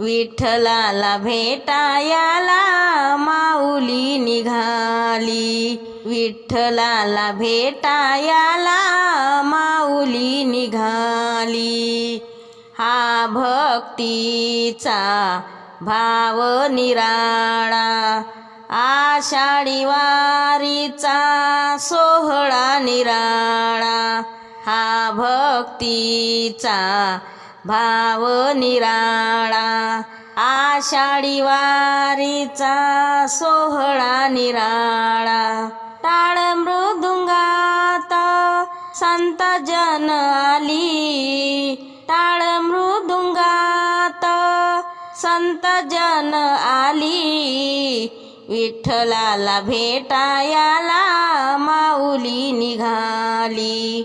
विठ्ठलाला भेटायाला माऊली निघाली. विठ्ठलाला भेटायाला माऊली निघाली. हा भक्तीचा भाव निराळा आषाढी वारीचा सोहळा निराळा. हा भक्तीचा भाव निराळा आषाढी वारीचा सोहळा निराळा. टाळ मृदुंगात संत जन आली. टाळ मृदुंगात संत जन आली. विठ्ठलाला भेटायाला माऊली निघाली.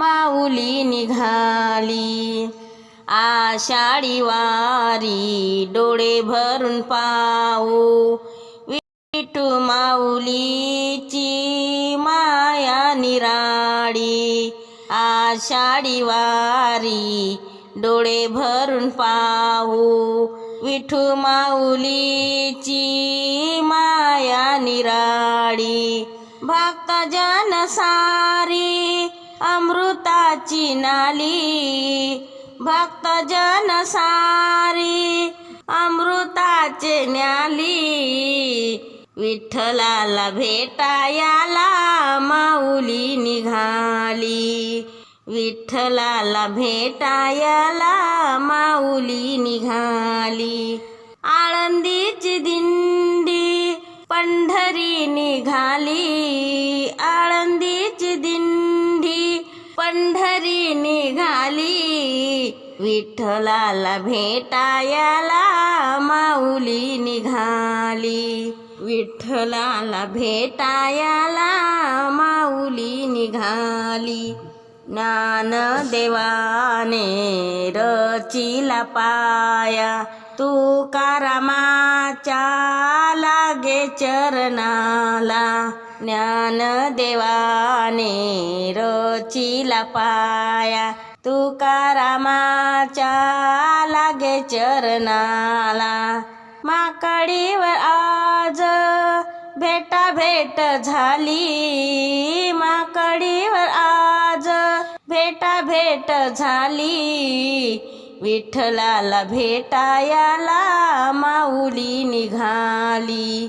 माऊली निघाली. आषाढी वारी डोळे भरून पाऊ विठू माऊलीची माया निराळी. आषाढी वारी डोळे भरून पाहू. विठू माऊलीची माया निराळी. भक्त जन सारी अमृताची नाली भक्त जनसारी अमृताचे न्याली. विठ्ठलाला भेटायाला माऊली निघाली. विठ्ठलाला भेटायाला माऊली निघाली. आळंदीची दिंडी पंढरी निघाली. आळंदीची दिंडी पंढरी निघाली. विठ्ठलाला भेटायला माऊली निघाली. विठ्ठलाला भेटायाला माऊली निघाली. ज्ञानदेवाने रचिला पाया. तुकारामाच्या लागे चरणाला. ज्ञानदेवाने रचिला पाया. तुकारामाच्या लागे चरणाला. माकडीवर आज भेटा भेट झाली. माकडीवर आज भेटा भेट झाली. विठ्ठलाला भेटायाला माऊली निघाली.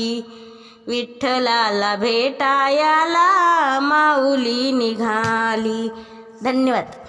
विठ्ठलाला भेटायाला माऊली निघाली. धन्यवाद.